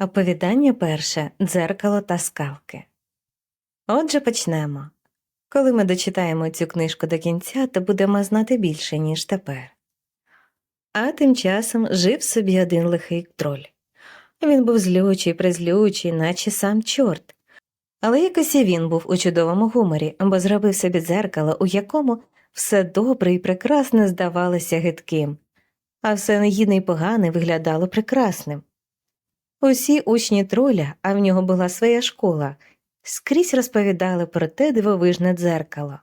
Оповідання перше Дзеркало та скавки. Отже, почнемо. Коли ми дочитаємо цю книжку до кінця, то будемо знати більше, ніж тепер. А тим часом жив собі один лихий троль. Він був злючий, призлючий, наче сам чорт. Але якось і він був у чудовому гуморі, бо зробив собі дзеркало, у якому все добре і прекрасне здавалося гидким, а все негідне й погане виглядало прекрасним. Усі учні троля, а в нього була своя школа, скрізь розповідали про те дивовижне дзеркало.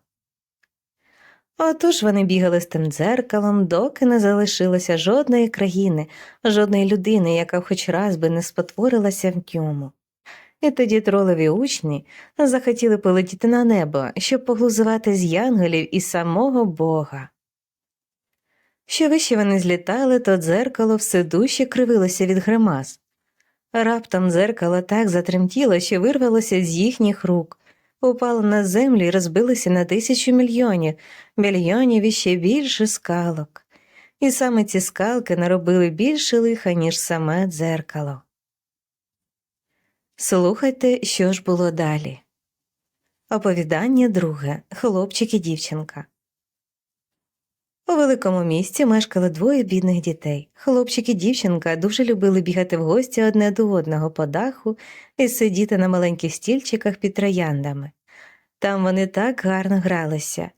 Отож вони бігали з тим дзеркалом, доки не залишилося жодної країни, жодної людини, яка хоч раз би не спотворилася в ньому. І тоді тролові учні захотіли полетіти на небо, щоб поглузувати з янголів і самого Бога. Що вище вони злітали, то дзеркало все дужче кривилося від гримас. Раптом дзеркало так затремтіло, що вирвалося з їхніх рук, упало на землю і розбилося на тисячу мільйонів, мільйонів і ще більше скалок. І саме ці скалки наробили більше лиха, ніж саме дзеркало. Слухайте, що ж було далі. Оповідання друге Хлопчик і дівчинка. У великому місті мешкали двоє бідних дітей. Хлопчик і дівчинка дуже любили бігати в гості одне до одного по даху і сидіти на маленьких стільчиках під трояндами. Там вони так гарно гралися.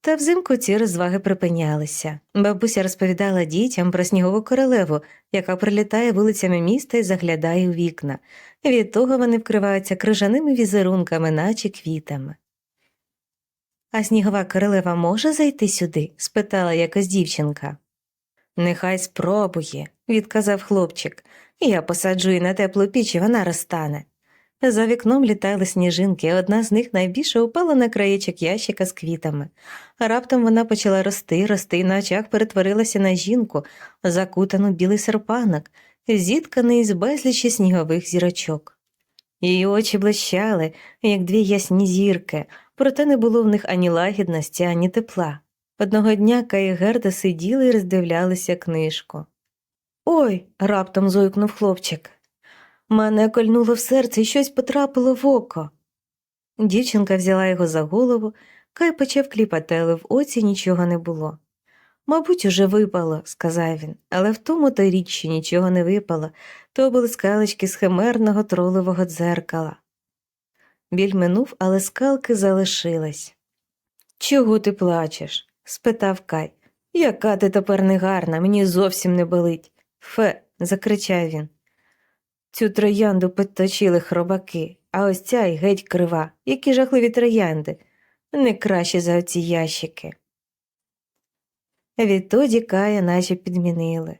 Та взимку ці розваги припинялися. Бабуся розповідала дітям про снігову королеву, яка прилітає вулицями міста і заглядає у вікна. Від того вони вкриваються крижаними візерунками, наче квітами. А снігова королева може зайти сюди? спитала якась дівчинка. Нехай спробує, відказав хлопчик. Я посаджу її на теплу піч, і вона розтане. За вікном літали сніжинки, одна з них найбільше упала на краєчок ящика з квітами. Раптом вона почала рости, рости і на очах перетворилася на жінку, закутану білий серпанок, зітканий з безлічі снігових зірочок. Її очі блищали, як дві ясні зірки, проте не було в них ані лагідності, ані тепла. Одного дня Кай і Герда сиділи і роздивлялися книжку. Ой. раптом зойкнув хлопчик. Мене кольнуло в серце і щось потрапило в око. Дівчинка взяла його за голову, Кай почав кліпати, але в оці нічого не було. Мабуть, уже випало, сказав він, але в тому то річ, що нічого не випало, то були скалечки з химерного тролового дзеркала. Біль минув, але скалки залишились. Чого ти плачеш? спитав Кай. Яка ти тепер негарна, мені зовсім не болить. Фе, закричав він. Цю троянду підточили хробаки, а ось ця й геть крива, які жахливі троянди, не краще за оці ящики. Відтоді Кая наче підмінили.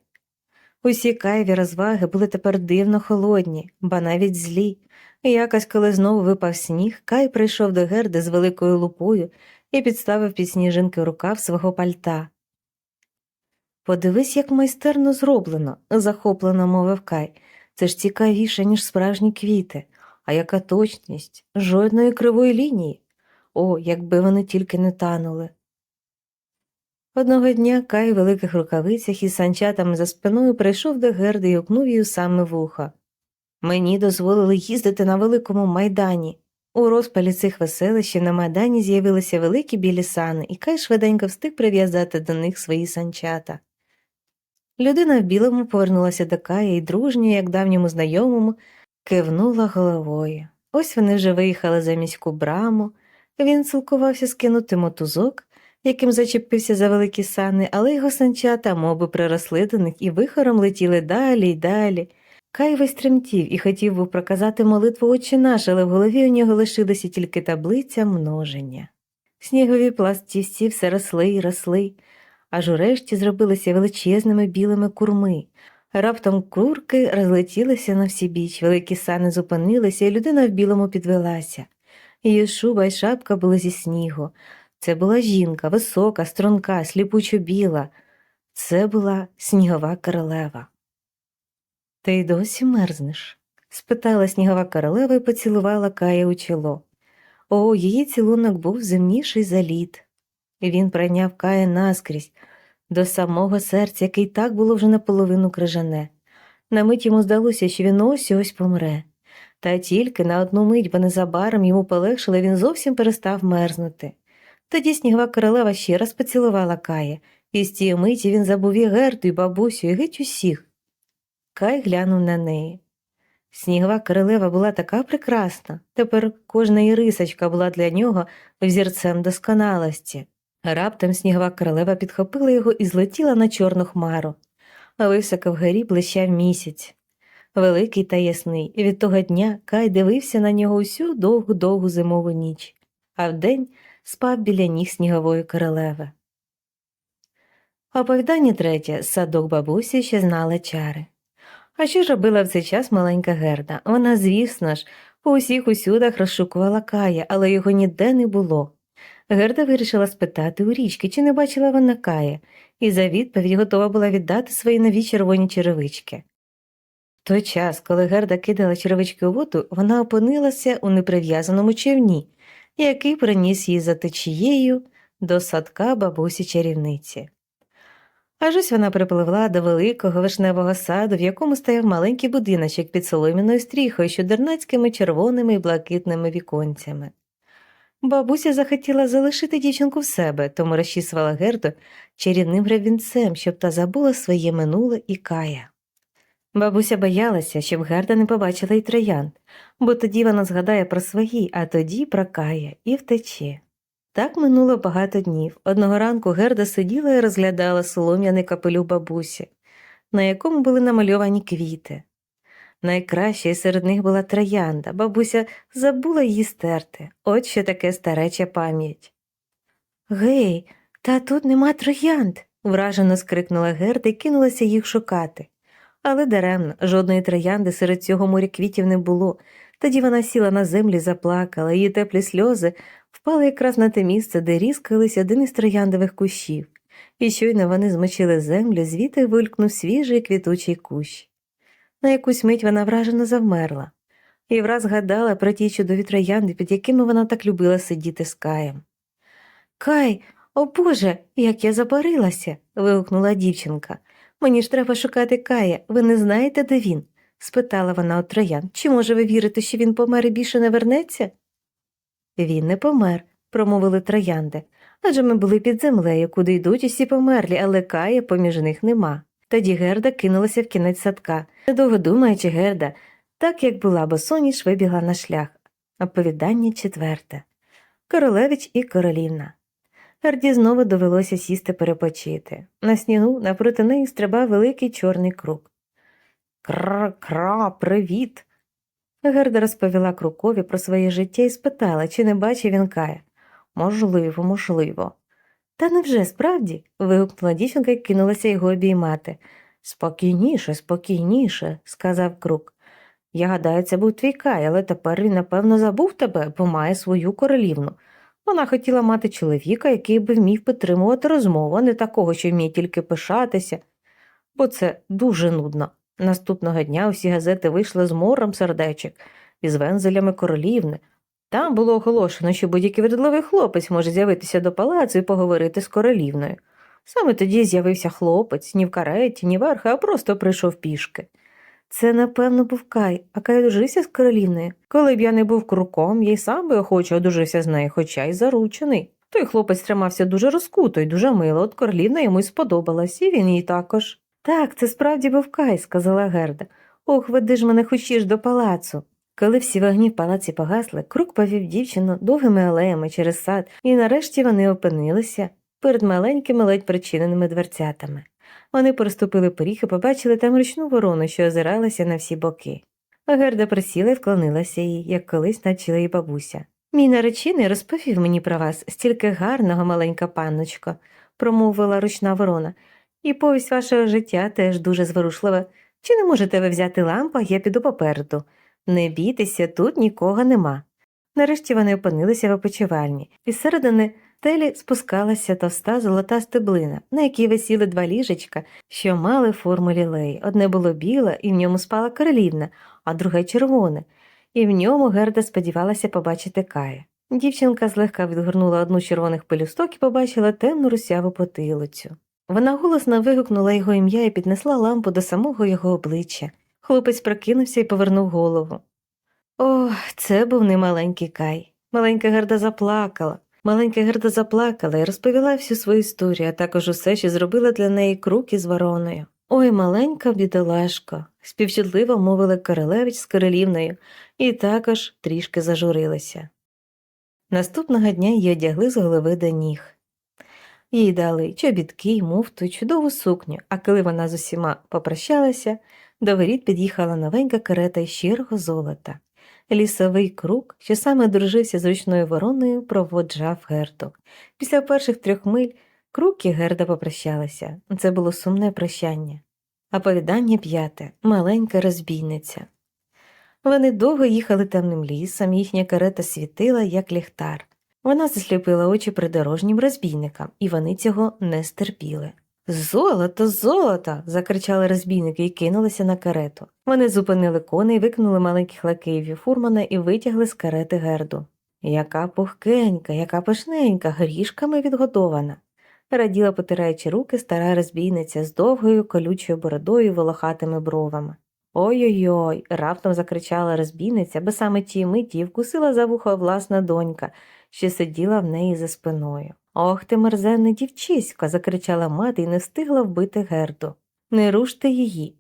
Усі каєві розваги були тепер дивно холодні, ба навіть злі. Якось, коли знову випав сніг, Кай прийшов до Герди з великою лупою і підставив під сніжинки рукав свого пальта. Подивись, як майстерно зроблено, захоплено мовив Кай. Це ж цікавіше, ніж справжні квіти, а яка точність, жодної кривої лінії. О, якби вони тільки не танули. Одного дня Кай у великих рукавицях із санчатами за спиною прийшов до Герди і окнув її саме вуха. Мені дозволили їздити на великому майдані. У розпалі цих веселищів на майдані з'явилися великі білі сани, і Кай швиденько встиг прив'язати до них свої санчата. Людина в білому повернулася до Кая і дружньо, як давньому знайомому, кивнула головою. Ось вони вже виїхали за міську браму, він цілкувався скинути мотузок, яким зачепився за великі сани, але його санчата моби приросли до них і вихором летіли далі й далі. Кай весь тремтів і хотів би проказати молитву «Отче наш», але в голові у нього лишилася тільки таблиця множення. Снігові пластівці все росли й росли, аж урешті зробилися величезними білими курми. Раптом курки розлетілися на всі біч, великі сани зупинилися, і людина в білому підвелася. Її шуба й шапка були зі снігу. Це була жінка, висока, струнка, сліпучо біла. Це була снігова королева. Ти й досі мерзнеш? спитала снігова королева і поцілувала Кая у чоло. О, її цілунок був земніший за лід. Він прийняв Кая наскрізь, до самого серця, яке й так було вже наполовину крижане. На мить йому здалося, що він ось ось помре. Та тільки на одну мить, бо незабаром йому полегшило, він зовсім перестав мерзнути. Тоді снігова королева ще раз поцілувала Кая, і з тієї миті він забув і Герту, і бабусю, і геть усіх. Кай глянув на неї. Снігова королева була така прекрасна, тепер кожна ірисочка була для нього взірцем досконалості. Раптом снігова королева підхопила його і злетіла на чорну хмару. Високо вгорі блищав місяць. Великий та ясний, і від того дня Кай дивився на нього усю довгу-довгу зимову ніч, а вдень спав біля ніг снігової королеви. Оповідання третє садок бабусі ще знала чари. А що ж робила в цей час маленька Герда? Вона, звісно ж, по усіх усюдах розшукувала Кая, але його ніде не було. Герда вирішила спитати у річки, чи не бачила вона Кая, і за відповідь готова була віддати свої нові червоні черевички. В той час, коли Герда кидала черевички у воду, вона опинилася у неприв'язаному човні, який приніс її за течією до садка бабусі чарівниці. Аж ось вона припливла до великого вишневого саду, в якому стояв маленький будиночок під соломіною стріхою, з чудернацькими червоними і блакитними віконцями. Бабуся захотіла залишити дівчинку в себе, тому розчісувала Герду чарівним гребінцем, щоб та забула своє минуле і кая. Бабуся боялася, щоб Герда не побачила й троянд, бо тоді вона згадає про свої, а тоді про кая і втече. Так минуло багато днів. Одного ранку Герда сиділа і розглядала солом'яний капелюх бабусі, на якому були намальовані квіти. Найкраща серед них була троянда, бабуся забула її стерти, от що таке стареча пам'ять. Гей, та тут нема троянд, вражено скрикнула Герда і кинулася їх шукати. Але даремно, жодної троянди серед цього моря квітів не було. Тоді вона сіла на землю і заплакала, її теплі сльози впали якраз на те місце, де різкались один із трояндових кущів, і щойно вони змочили землю, звідти вилькнув свіжий квітучий кущ. На якусь мить вона вражено завмерла і враз згадала про ті чудові троянди, під якими вона так любила сидіти з Каєм. Кай, о Боже, як я запарилася. вигукнула дівчинка. Мені ж треба шукати Кая, ви не знаєте, де він? спитала вона у троян. Чи може ви вірите, що він помер і більше не вернеться? Він не помер, промовили троянди. Адже ми були під землею, куди йдуть усі померлі, але Кая поміж них нема. Тоді Герда кинулася в кінець садка, недовго думаючи Герда, так як була, бо соніш вибігла на шлях. Оповідання четверте Королевич і королівна. Герді знову довелося сісти перепочити. На снігу напроти неї стрибав великий чорний крук. Кра-кра, привіт. Герда розповіла крукові про своє життя і спитала, чи не бачив він Кая. Можливо, можливо. Та невже справді? вигукнула дівчинка і кинулася його обіймати. Спокійніше, спокійніше, сказав крук. Я гадаю, це був твій Кай, але тепер він, напевно, забув тебе, бо має свою королівну. Вона хотіла мати чоловіка, який би вмів підтримувати розмову, а не такого, що вміє тільки пишатися, бо це дуже нудно. Наступного дня усі газети вийшли з морем сердечок із вензелями королівни. Там було оголошено, що будь-який врядливий хлопець може з'явитися до палацу і поговорити з королівною. Саме тоді з'явився хлопець, ні в кареті, ні верха, а просто прийшов пішки. Це, напевно, був Кай, а Кай одружився з королівною. Коли б я не був круком, я й сам би охоче одружився з нею, хоча й заручений. Той хлопець тримався дуже розкуто і дуже мило, от королівна йому й сподобалась, і він їй також. Так, це справді був Кай, сказала Герда. Ох, веди ж мене хочеш до палацу. Коли всі вогні в палаці погасли, крук повів дівчину довгими алеями через сад, і нарешті вони опинилися перед маленькими ледь причиненими дверцятами. Вони переступили поріг і побачили там ручну ворону, що озиралася на всі боки. Герда присіла і вклонилася їй, як колись навчила її бабуся. Мій наречений розповів мені про вас стільки гарного, маленька панночко, промовила ручна ворона, і повість вашого життя теж дуже зворушлива. Чи не можете ви взяти лампу, я піду попереду? Не бійтеся, тут нікого нема. Нарешті вони опинилися в опочивальні, і зсередини телі спускалася товста золота стеблина, на якій висіли два ліжечка, що мали форму лілей. Одне було біле, і в ньому спала королівна, а друге червоне, і в ньому Герда сподівалася побачити Кая. Дівчинка злегка відгорнула одну червоних пелюсток і побачила темну русяву потилицю. Вона голосно вигукнула його ім'я і піднесла лампу до самого його обличчя. Хлопець прокинувся і повернув голову. Ох, це був не маленький Кай. Маленька Герда заплакала. Маленька Герда заплакала і розповіла всю свою історію, а також усе, що зробила для неї крук із вороною. Ой, маленька бідолашко, співчутливо мовила королевич з королівною, і також трішки зажурилася. Наступного дня її одягли з голови до ніг. Їй дали чобітки муфту й чудову сукню, а коли вона з усіма попрощалася, до воріт під'їхала новенька карета із щирого золота. Лісовий крук, що саме дружився з ручною вороною, проводжав Герду. Після перших трьох миль крук і Герда попрощалися. Це було сумне прощання. Оповідання п'яте маленька розбійниця. Вони довго їхали темним лісом, їхня карета світила, як ліхтар. Вона засліпила очі придорожнім розбійникам, і вони цього не стерпіли. Золото, золото. закричали розбійники і кинулися на карету. Вони зупинили коней, викинули маленьких лакеїв фурмана і витягли з карети герду. Яка пухкенька, яка пишненька, грішками відгодована. Раділа, потираючи руки, стара розбійниця з довгою колючою бородою і волохатими бровами. Ой-ой-ой, раптом закричала розбійниця, бо саме тій миті вкусила за вухо власна донька, що сиділа в неї за спиною. Ох ти, мерзенне дівчисько, закричала мати і не встигла вбити Герду. Не руште її.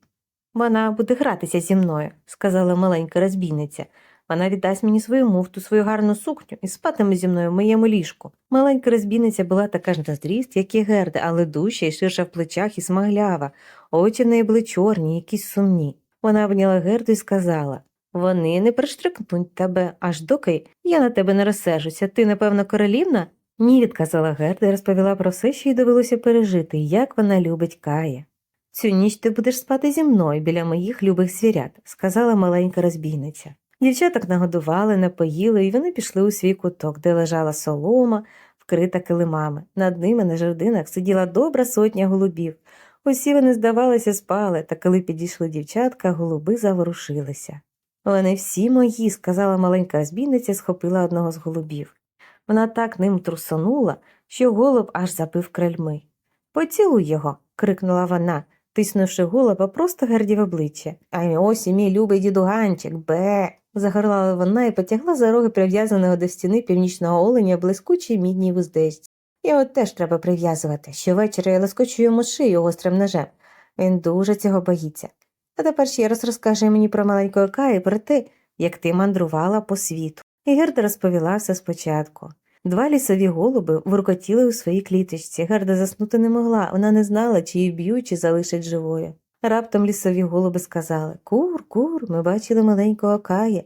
Вона буде гратися зі мною, сказала маленька розбійниця. Вона віддасть мені свою муфту, свою гарну сукню і спатиме зі мною в моєму ліжку. Маленька розбійниця була така ж на зріст, як і Герда, але дужча і ширша в плечах і смаглява. Очі в неї були чорні, якісь сумні. Вона обняла Герду і сказала Вони не приштрикнуть тебе, аж доки я на тебе не розсержуся. Ти, напевно, королівна? Ні, відказала Герда і розповіла про все, що їй довелося пережити, як вона любить Кая. Цю ніч ти будеш спати зі мною біля моїх любих звірят, сказала маленька розбійниця. Дівчаток нагодували, напоїли, і вони пішли у свій куток, де лежала солома, вкрита килимами. Над ними на жердинах сиділа добра сотня голубів. Усі вони, здавалося, спали, та коли підійшли дівчатка, голуби заворушилися. Вони всі мої, сказала маленька розбійниця, схопила одного з голубів. Вона так ним трусонула, що голуб аж запив крильми. Поцілуй його. крикнула вона, тиснувши голуба просто Герді в обличчя. А ось і мій любий дідуганчик, бе. загорлала вона і потягла за роги прив'язаного до стіни північного оленя блискучій мідній вуздечці. Його теж треба прив'язувати. Щовечора я лоскочу йому шию гострим ножем. Він дуже цього боїться. А тепер ще раз розкажи мені про маленького Каю, про те, як ти мандрувала по світу. І Герда розповіла все спочатку. Два лісові голуби воркотіли у своїй кліточці. Герда заснути не могла, вона не знала, чи її б'ють, чи залишать живою. Раптом лісові голуби сказали Кур, кур, ми бачили маленького Кая.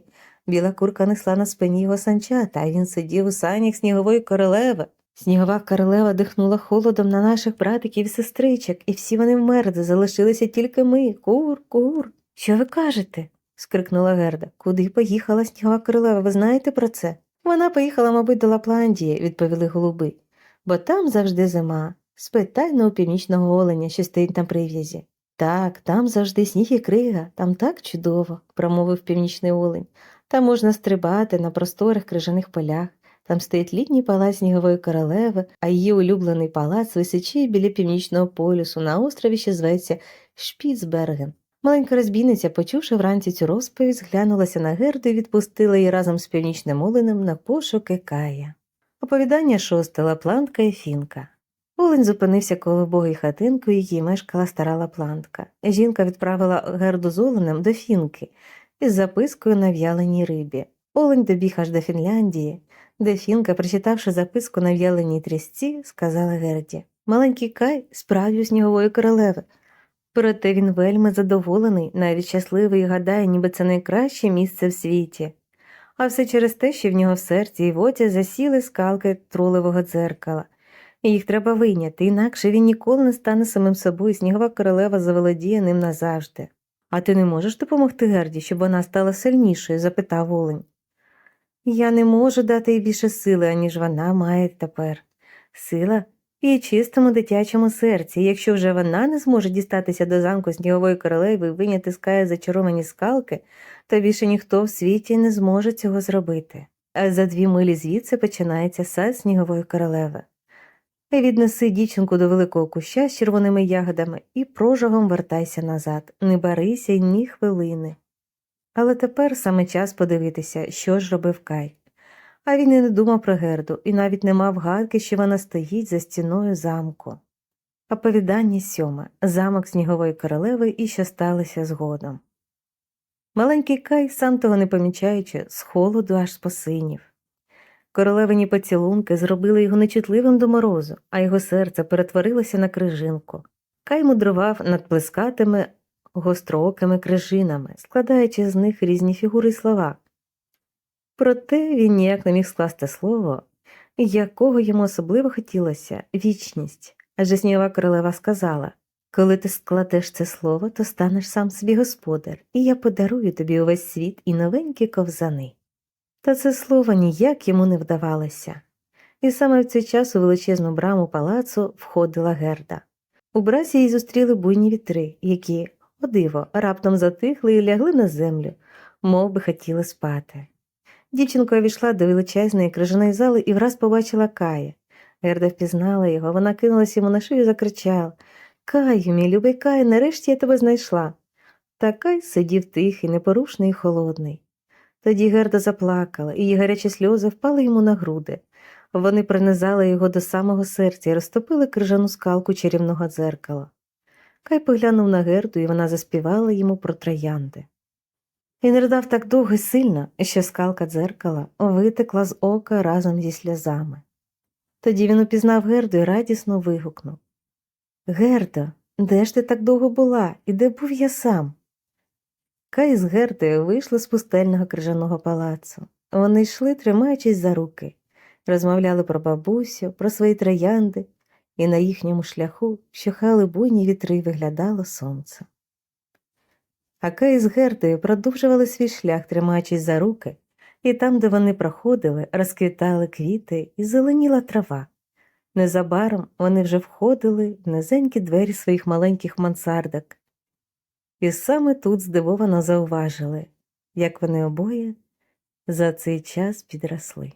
Біла курка несла на спині його санчата, а він сидів у санях снігової королеви. Снігова королева дихнула холодом на наших братиків і сестричок, і всі вони вмерли, залишилися тільки ми. Кур, кур. Що ви кажете? Скрикнула Герда. Куди поїхала снігова королева? Ви знаєте про це? Вона поїхала, мабуть, до Лапландії, відповіли голуби, бо там завжди зима. Спитай на у північного оленя, що стоїть на прив'язі. Так, там завжди сніг і крига, там так чудово, промовив північний олень. Там можна стрибати на просторих крижаних полях. Там стоїть літній палац снігової королеви, а її улюблений палац височіє біля північного полюсу на острові, що зветься Шпіцберген. Маленька розбійниця, почувши вранці цю розповідь, зглянулася на герду і відпустила її разом з північним оленем на пошуки Кая. Оповідання шосте Лаплантка і Фінка. Олень зупинився коло богої хатинки, якій мешкала стара лаплантка. Жінка відправила герду з оленем до Фінки із запискою на в'яленій рибі. Олень добіг аж до Фінляндії, де Фінка, прочитавши записку на в'яленій трісці, сказала Герді Маленький Кай справді снігової королеви. Проте він вельми задоволений, навіть щасливий і гадає, ніби це найкраще місце в світі. А все через те, що в нього в серці і в оці засіли скалки тролевого дзеркала. Їх треба вийняти, інакше він ніколи не стане самим собою, снігова королева заволодіє ним назавжди. А ти не можеш допомогти Герді, щоб вона стала сильнішою? запитав Олень. Я не можу дати їй більше сили, аніж вона має тепер. Сила в чистому дитячому серці, якщо вже вона не зможе дістатися до замку снігової королеви і виняти з Кая зачаровані скалки, то більше ніхто в світі не зможе цього зробити. А за дві милі звідси починається сад снігової королеви. Віднеси дівчинку до великого куща з червоними ягодами і прожогом вертайся назад, не барися ні хвилини. Але тепер саме час подивитися, що ж робив Кай. А він і не думав про Герду, і навіть не мав гадки, що вона стоїть за стіною замку. Оповідання сьоме замок снігової королеви і що сталося згодом. Маленький Кай, сам того не помічаючи, з холоду аж посинів. Королевині поцілунки зробили його нечутливим до морозу, а його серце перетворилося на крижинку. Кай мудрував над плескатими гостроокими крижинами, складаючи з них різні фігури й слова. Проте він ніяк не міг скласти слово, якого йому особливо хотілося вічність. Адже снігова королева сказала коли ти складеш це слово, то станеш сам собі господар, і я подарую тобі увесь світ і новенькі ковзани. Та це слово ніяк йому не вдавалося. І саме в цей час у величезну браму палацу входила герда. У бразі її зустріли буйні вітри, які, о диво, раптом затихли і лягли на землю, мов би хотіли спати. Дівчинка увійшла до величезної крижаної зали і враз побачила Кая. Герда впізнала його, вона кинулась йому на шию і закричала Каю, мій любий Кай, нарешті я тебе знайшла. Та Кай сидів тихий, непорушний і холодний. Тоді Герда заплакала, і її гарячі сльози впали йому на груди. Вони принизали його до самого серця і розтопили крижану скалку чарівного дзеркала. Кай поглянув на Герду, і вона заспівала йому про троянди. Він ридав так довго й сильно, що скалка дзеркала витекла з ока разом зі сльозами. Тоді він упізнав Герду і радісно вигукнув Гердо, де ж ти так довго була, і де був я сам? Кай з Гердою вийшли з пустельного крижаного палацу. Вони йшли, тримаючись за руки, розмовляли про бабусю, про свої троянди, і на їхньому шляху вщухали буйні вітри виглядало сонце. А Кай з Гердою продовжували свій шлях, тримаючись за руки, і там, де вони проходили, розквітали квіти і зеленіла трава. Незабаром вони вже входили в низенькі двері своїх маленьких мансардок. І саме тут здивовано зауважили, як вони обоє за цей час підросли.